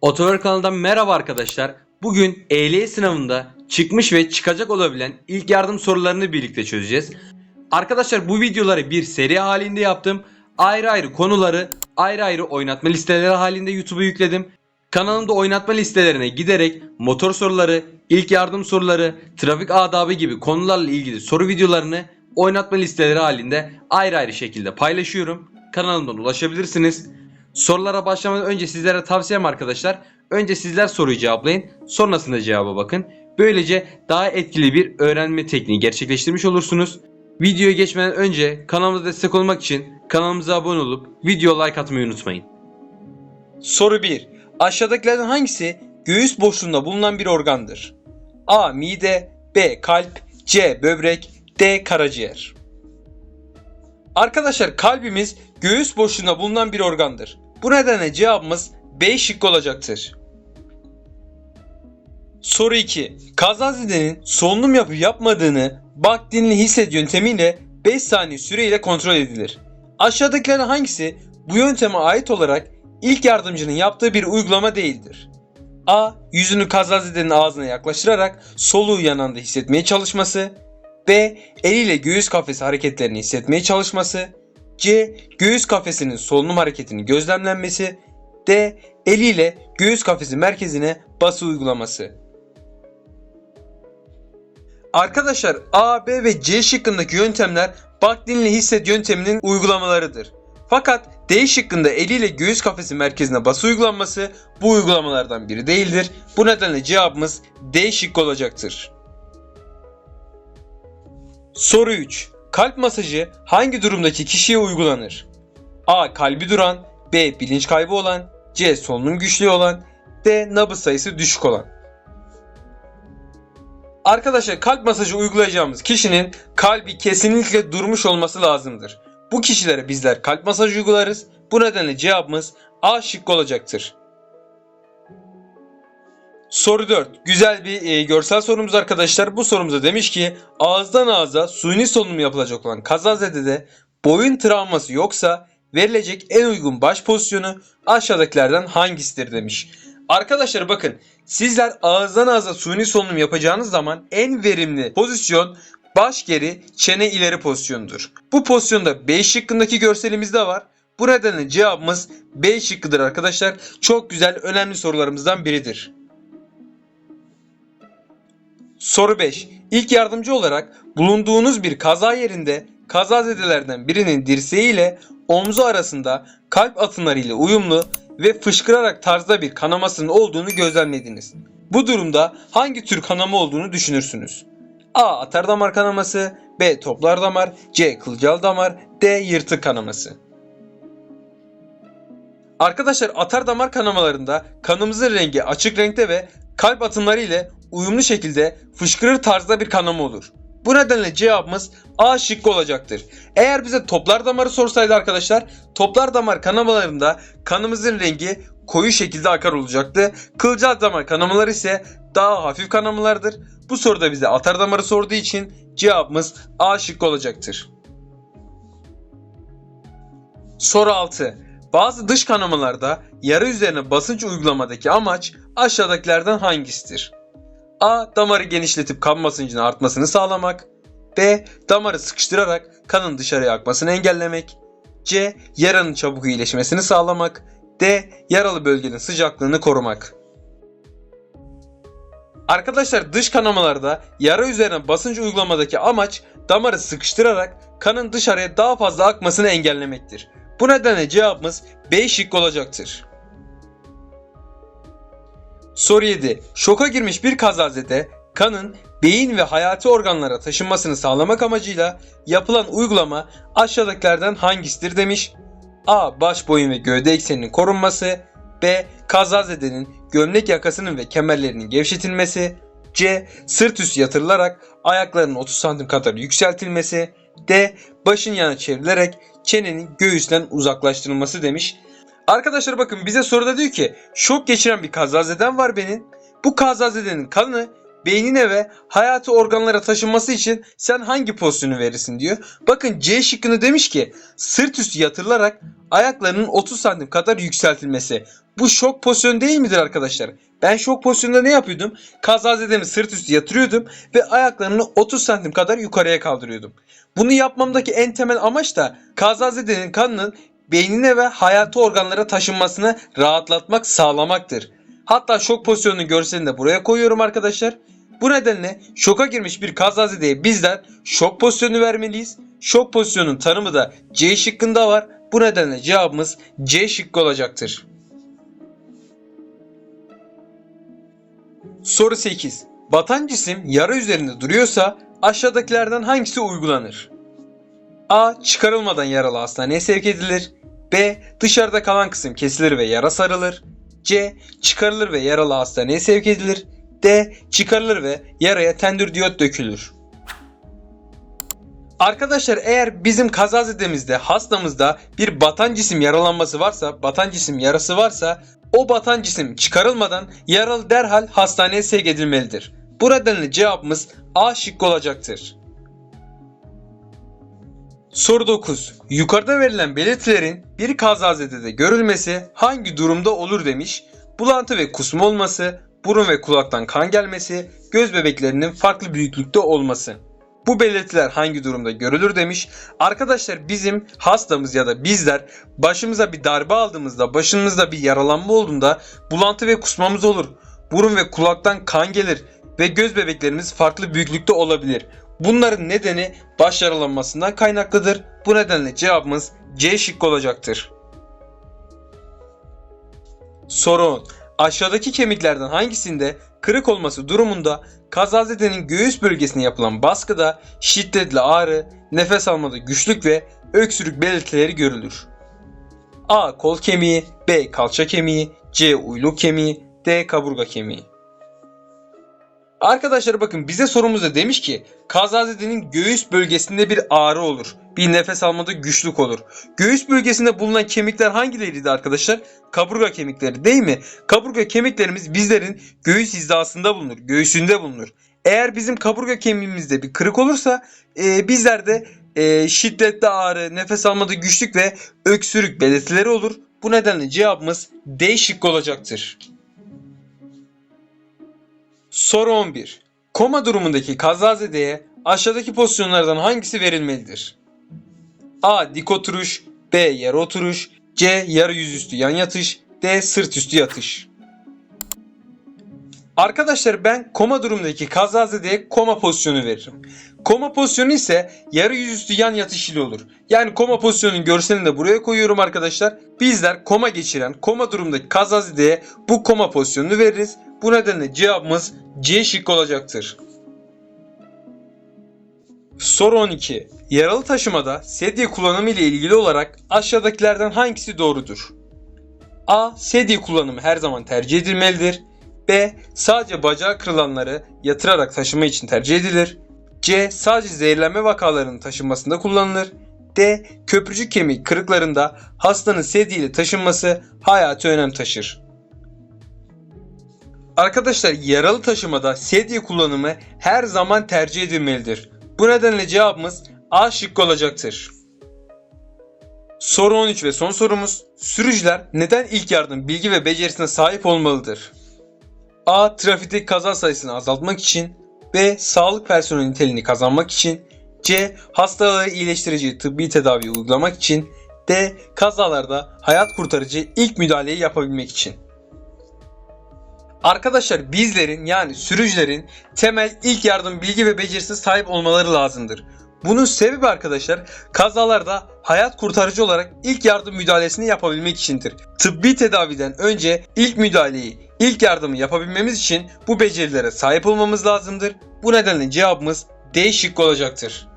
Otover kanalından merhaba arkadaşlar. Bugün ehliyet sınavında çıkmış ve çıkacak olabilen ilk yardım sorularını birlikte çözeceğiz. Arkadaşlar bu videoları bir seri halinde yaptım. Ayrı ayrı konuları ayrı ayrı oynatma listeleri halinde YouTube'a yükledim. Kanalımda oynatma listelerine giderek motor soruları, ilk yardım soruları, trafik adabı gibi konularla ilgili soru videolarını oynatma listeleri halinde ayrı ayrı şekilde paylaşıyorum. Kanalımdan ulaşabilirsiniz. Sorulara başlamadan önce sizlere tavsiyem arkadaşlar. Önce sizler soruyu cevaplayın. Sonrasında cevaba bakın. Böylece daha etkili bir öğrenme tekniği gerçekleştirmiş olursunuz. Videoya geçmeden önce kanalımıza destek olmak için kanalımıza abone olup video like atmayı unutmayın. Soru 1. Aşağıdakilerden hangisi göğüs boşluğunda bulunan bir organdır? A. Mide B. Kalp C. Böbrek D. Karaciğer Arkadaşlar kalbimiz göğüs boşluğunda bulunan bir organdır. Bu nedenle cevabımız B şıkkı olacaktır. Soru 2. Kazazedenin solunum yapıp yapmadığını bak dinle hisset yöntemiyle 5 saniye süreyle kontrol edilir. Aşağıdakilerden hangisi bu yönteme ait olarak ilk yardımcının yaptığı bir uygulama değildir? A. Yüzünü kazazedenin ağzına yaklaştırarak soluğu yanında hissetmeye çalışması. B. Eliyle göğüs kafesi hareketlerini hissetmeye çalışması. C. Göğüs kafesinin solunum hareketini gözlemlenmesi. D. Eliyle göğüs kafesi merkezine bası uygulaması. Arkadaşlar A, B ve C şıkkındaki yöntemler bak dinle hisset yönteminin uygulamalarıdır. Fakat D şıkkında eliyle göğüs kafesi merkezine bası uygulanması bu uygulamalardan biri değildir. Bu nedenle cevabımız D şıkkı olacaktır. Soru 3. Kalp masajı hangi durumdaki kişiye uygulanır? A. Kalbi duran B. Bilinç kaybı olan C. Solunum güçlüğü olan D. Nabız sayısı düşük olan Arkadaşlar kalp masajı uygulayacağımız kişinin kalbi kesinlikle durmuş olması lazımdır. Bu kişilere bizler kalp masajı uygularız. Bu nedenle cevabımız A şıkkı olacaktır. Soru 4. Güzel bir e, görsel sorumuz arkadaşlar. Bu sorumuzda demiş ki ağızdan ağza suni solunum yapılacak olan kazazedede boyun travması yoksa verilecek en uygun baş pozisyonu aşağıdakilerden hangisidir demiş. Arkadaşlar bakın sizler ağızdan ağza suni solunum yapacağınız zaman en verimli pozisyon baş geri çene ileri pozisyonudur. Bu pozisyonda B şıkkındaki görselimizde var. Bu nedenle cevabımız B şıkkıdır arkadaşlar. Çok güzel önemli sorularımızdan biridir. Soru 5. İlk yardımcı olarak bulunduğunuz bir kaza yerinde kazazedelerden birinin dirseği ile omzu arasında kalp atımları ile uyumlu ve fışkırarak tarzda bir kanamasının olduğunu gözlemlediniz. Bu durumda hangi tür kanama olduğunu düşünürsünüz? A. Atar damar kanaması B. Toplar damar C. Kılcal damar D. Yırtık kanaması Arkadaşlar atar damar kanamalarında kanımızın rengi açık renkte ve kalp atımları ile uyumlu şekilde fışkırır tarzda bir kanama olur. Bu nedenle cevabımız A şıkkı olacaktır. Eğer bize toplar damarı sorsaydı arkadaşlar toplar damar kanamalarında kanımızın rengi koyu şekilde akar olacaktı. Kılcal damar kanamaları ise daha hafif kanamalardır. Bu soruda bize atar damarı sorduğu için cevabımız A şıkkı olacaktır. Soru 6. Bazı dış kanamalarda yara üzerine basınç uygulamadaki amaç aşağıdakilerden hangisidir? A. Damarı genişletip kan basıncının artmasını sağlamak. B. Damarı sıkıştırarak kanın dışarıya akmasını engellemek. C. Yaranın çabuk iyileşmesini sağlamak. D. Yaralı bölgenin sıcaklığını korumak. Arkadaşlar dış kanamalarda yara üzerine basınç uygulamadaki amaç damarı sıkıştırarak kanın dışarıya daha fazla akmasını engellemektir. Bu nedenle cevabımız B şıkkı olacaktır. Soru 7. Şoka girmiş bir kazazede kanın beyin ve hayati organlara taşınmasını sağlamak amacıyla yapılan uygulama aşağıdakilerden hangisidir demiş. A. Baş boyun ve gövde ekseninin korunması. B. Kazazedenin gömlek yakasının ve kemerlerinin gevşetilmesi. C. Sırt üstü yatırılarak ayaklarının 30 santim kadar yükseltilmesi. D. Başın yana çevrilerek çenenin göğüsten uzaklaştırılması demiş. Arkadaşlar bakın bize soruda diyor ki şok geçiren bir kazazeden var benim. Bu kazazedenin kanı beynine ve hayati organlara taşınması için sen hangi pozisyonu verirsin diyor. Bakın C şıkkını demiş ki sırt üstü yatırılarak ayaklarının 30 santim kadar yükseltilmesi. Bu şok pozisyonu değil midir arkadaşlar? Ben şok pozisyonunda ne yapıyordum? Kazazedemi sırt üstü yatırıyordum ve ayaklarını 30 santim kadar yukarıya kaldırıyordum. Bunu yapmamdaki en temel amaç da kazazedenin kanının beynine ve hayati organlara taşınmasını rahatlatmak, sağlamaktır. Hatta şok pozisyonunun görselini de buraya koyuyorum arkadaşlar. Bu nedenle şoka girmiş bir kazazedeye bizler şok pozisyonu vermeliyiz. Şok pozisyonunun tanımı da C şıkkında var. Bu nedenle cevabımız C şıkkı olacaktır. Soru 8. Batan cisim yara üzerinde duruyorsa aşağıdakilerden hangisi uygulanır? A. Çıkarılmadan yaralı hastaneye sevk edilir. B. Dışarıda kalan kısım kesilir ve yara sarılır. C. Çıkarılır ve yaralı hastaneye sevk edilir. D. Çıkarılır ve yaraya tendür diyot dökülür. Arkadaşlar eğer bizim kazazedemizde hastamızda bir batan cisim yaralanması varsa, batan cisim yarası varsa o batan cisim çıkarılmadan yaralı derhal hastaneye sevk edilmelidir. Bu nedenle cevabımız A şıkkı olacaktır. Soru 9. Yukarıda verilen belirtilerin bir kazazedede görülmesi hangi durumda olur demiş. Bulantı ve kusma olması, burun ve kulaktan kan gelmesi, göz bebeklerinin farklı büyüklükte olması. Bu belirtiler hangi durumda görülür demiş. Arkadaşlar bizim hastamız ya da bizler başımıza bir darbe aldığımızda, başımızda bir yaralanma olduğunda bulantı ve kusmamız olur. Burun ve kulaktan kan gelir ve göz bebeklerimiz farklı büyüklükte olabilir. Bunların nedeni baş yaralanmasından kaynaklıdır. Bu nedenle cevabımız C şıkkı olacaktır. Soru 10. Aşağıdaki kemiklerden hangisinde kırık olması durumunda kazazedenin göğüs bölgesine yapılan baskıda şiddetli ağrı, nefes almada güçlük ve öksürük belirtileri görülür? A. Kol kemiği B. Kalça kemiği C. Uyluk kemiği D. Kaburga kemiği Arkadaşlar bakın bize sorumuzda demiş ki kazazedenin göğüs bölgesinde bir ağrı olur. Bir nefes almada güçlük olur. Göğüs bölgesinde bulunan kemikler hangileriydi arkadaşlar? Kaburga kemikleri değil mi? Kaburga kemiklerimiz bizlerin göğüs hizasında bulunur. Göğsünde bulunur. Eğer bizim kaburga kemiğimizde bir kırık olursa e, bizlerde e, şiddetli ağrı, nefes almada güçlük ve öksürük belirtileri olur. Bu nedenle cevabımız D şıkkı olacaktır. Soru 11. Koma durumundaki kazazedeye aşağıdaki pozisyonlardan hangisi verilmelidir? A. Dik oturuş B. Yarı oturuş C. Yarı yüzüstü yan yatış D. Sırt üstü yatış Arkadaşlar ben koma durumundaki kazazedeye koma pozisyonu veririm. Koma pozisyonu ise yarı yüzüstü yan yatış ile olur. Yani koma pozisyonunun görselini de buraya koyuyorum arkadaşlar. Bizler koma geçiren koma durumundaki kazazedeye bu koma pozisyonunu veririz. Bu nedenle cevabımız C şıkkı olacaktır. Soru 12. Yaralı taşımada sedye kullanımı ile ilgili olarak aşağıdakilerden hangisi doğrudur? A. Sedye kullanımı her zaman tercih edilmelidir. B. Sadece bacağı kırılanları yatırarak taşıma için tercih edilir. C. Sadece zehirlenme vakalarının taşınmasında kullanılır. D. Köprücük kemiği kırıklarında hastanın sedye ile taşınması hayati önem taşır. Arkadaşlar yaralı taşımada sedye kullanımı her zaman tercih edilmelidir. Bu nedenle cevabımız A şıkkı olacaktır. Soru 13 ve son sorumuz. Sürücüler neden ilk yardım bilgi ve becerisine sahip olmalıdır? A. Trafikteki kaza sayısını azaltmak için B. Sağlık personeli niteliğini kazanmak için C. Hastalığı iyileştirici tıbbi tedavi uygulamak için D. Kazalarda hayat kurtarıcı ilk müdahaleyi yapabilmek için. Arkadaşlar bizlerin yani sürücülerin temel ilk yardım bilgi ve becerisine sahip olmaları lazımdır. Bunun sebebi arkadaşlar kazalarda hayat kurtarıcı olarak ilk yardım müdahalesini yapabilmek içindir. Tıbbi tedaviden önce ilk müdahaleyi, ilk yardımı yapabilmemiz için bu becerilere sahip olmamız lazımdır. Bu nedenle cevabımız D şıkkı olacaktır.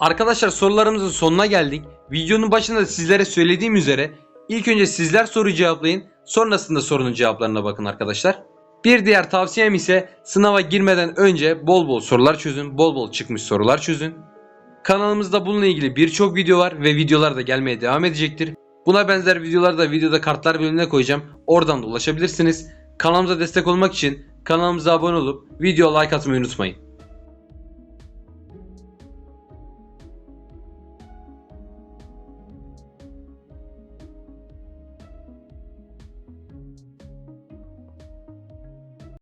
Arkadaşlar sorularımızın sonuna geldik. Videonun başında da sizlere söylediğim üzere ilk önce sizler soruyu cevaplayın. Sonrasında sorunun cevaplarına bakın arkadaşlar. Bir diğer tavsiyem ise sınava girmeden önce bol bol sorular çözün. Bol bol çıkmış sorular çözün. Kanalımızda bununla ilgili birçok video var ve videolar da gelmeye devam edecektir. Buna benzer videoları da videoda kartlar bölümüne koyacağım. Oradan da ulaşabilirsiniz. Kanalımıza destek olmak için kanalımıza abone olup video like atmayı unutmayın.